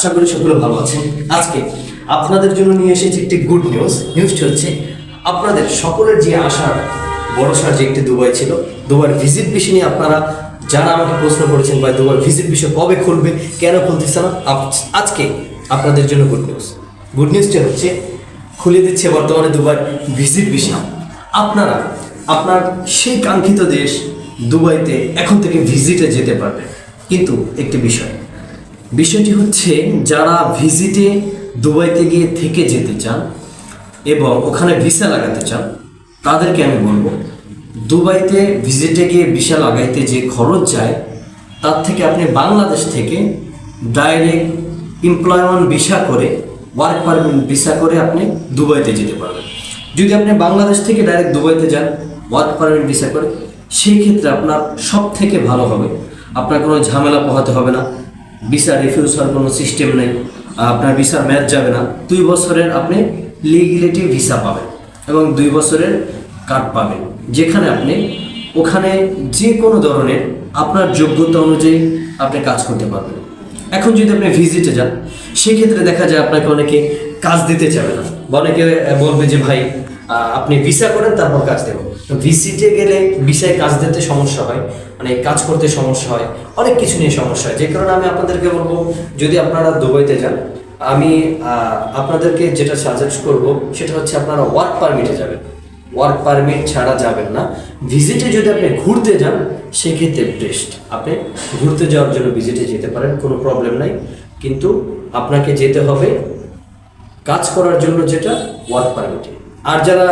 আশা করি সকলে ভালো আছেন। আজকে আপনাদের জন্য নিয়ে এসেছি একটি গুড নিউজ নিউজটি হচ্ছে, আপনাদের সকলের যে আশার ভরসার যে একটি দুবাই ছিল দুবার ভিজিট বিষয় নিয়ে আপনারা যারা আমাকে প্রশ্ন করেছেন বা দুবার ভিজিট বিষয় কবে খুলবে, কেন খুলতেছে না আজকে আপনাদের জন্য গুড নিউজ গুড নিউজটি হচ্ছে খুলে দিচ্ছে বর্তমানে দুবার ভিজিট বিষয়। আপনারা, আপনার সেই কাঙ্ক্ষিত দেশ দুবাইতে এখন থেকে ভিজিটে যেতে পারবেন। কিন্তু একটি বিষয় বিষয়টি হচ্ছে, যারা ভিজিটে দুবাইতে গিয়ে থেকে যেতে চান এবং ওখানে ভিসা লাগাতে চান, তাদেরকে আমি বলব, দুবাইতে ভিজিটে গিয়ে ভিসা লাগাইতে যে খরচ যায়, তার থেকে আপনি বাংলাদেশ থেকে ডাইরেক্ট এমপ্লয়মেন্ট ভিসা করে ওয়ার্ক পারমিট ভিসা করে আপনি দুবাইতে যেতে পারবেন। যদি আপনি বাংলাদেশ থেকে ডাইরেক্ট দুবাইতে যান ওয়ার্ক পারমিট ভিসা করে, সেই ক্ষেত্রে আপনার সব থেকে ভালো হবে। আপনার কোনো ঝামেলা পোহাতে হবে না। ভিসা রিফিউজ হওয়ার কোনো সিস্টেম নেই। আপনার ভিসার ম্যাচ যাবে না। দুই বছরের আপনি লিগিলিটি ভিসা পাবেন এবং দুই বছরের কার্ড পাবেন। যেখানে আপনি ওখানে যে কোনো ধরনের আপনার যোগ্যতা অনুযায়ী আপনি কাজ করতে পারবেন। এখন যদি আপনি ভিজিটে যান, সেক্ষেত্রে দেখা যায় আপনাকে অনেকে কাজ দিতে চাবে না। অনেকে বলবে যে ভাই আপনি ভিসা করেন, তারপর কাজ দেবো। ভিসিটে গেলে ভিসায় কাজ দিতে সমস্যা হয় মানে কাজ করতে সমস্যা হয়, অনেক কিছু নিয়ে সমস্যা হয়। যে কারণে আমি আপনাদেরকে বলব, যদি আপনারা দুবাইতে যান, আমি আপনাদেরকে যেটা সাজেস্ট করব, সেটা হচ্ছে আপনারা ওয়ার্ক পারমিটে যাবেন। ওয়ার্ক পারমিট ছাড়া যাবেন না। ভিজিটে যদি আপনি ঘুরতে যান, সেক্ষেত্রে বেস্ট আপনি ঘুরতে যাওয়ার জন্য ভিজিটে যেতে পারেন, কোনো প্রবলেম নাই। কিন্তু আপনাকে যেতে হবে কাজ করার জন্য যেটা ওয়ার্ক পারমিটে আর যারা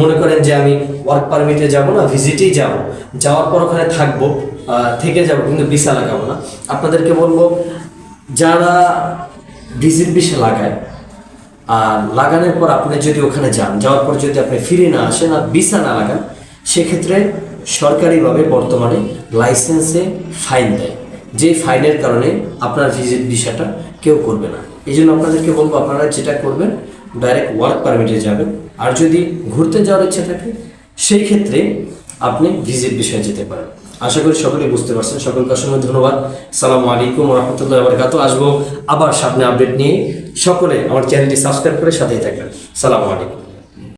মনে করেন যে আমি ওয়ার্ক পারমিটে যাব না ভিজিটেই যাব, যাওয়ার পর ওখানে থাকব থেকে যাব, কিন্তু ভিসা লাগাবো না। আপনাদেরকে বলব, যারা ভিজিট ভিসা লাগায়, আর লাগানোর পর আপনি যদি ওখানে যান, যাওয়ার পর যদি আপনি ফিরে না আসেন আর ভিসা না লাগান, সেক্ষেত্রে সরকারিভাবে বর্তমানে লাইসেন্সে ফাইন দেয়। যে ফাইনের কারণে আপনার ভিজিট ভিসাটা কেউ করবে না। এই জন্য আপনাদেরকে বলব, আপনারা যেটা করবেন ডাইরেক্ট ওয়ার্ক পারমিটে যাবেন। আর যদি ঘুরতে যাওয়ার ইচ্ছা থাকে, সেই ক্ষেত্রে আপনি ভিজিট বিষয়ে যেতে পারেন। আশা করি সকলে বুঝতে পারছেন। সকলকে অসংখ্য ধন্যবাদ। সালাম আলাইকুম রহমতুল্লাহ বরকাত আসব আবার সামনে আপডেট নিয়ে। সকলে আমার চ্যানেলটি সাবস্ক্রাইব করে সাথেই থাকবেন। সালাম আলাইকুম।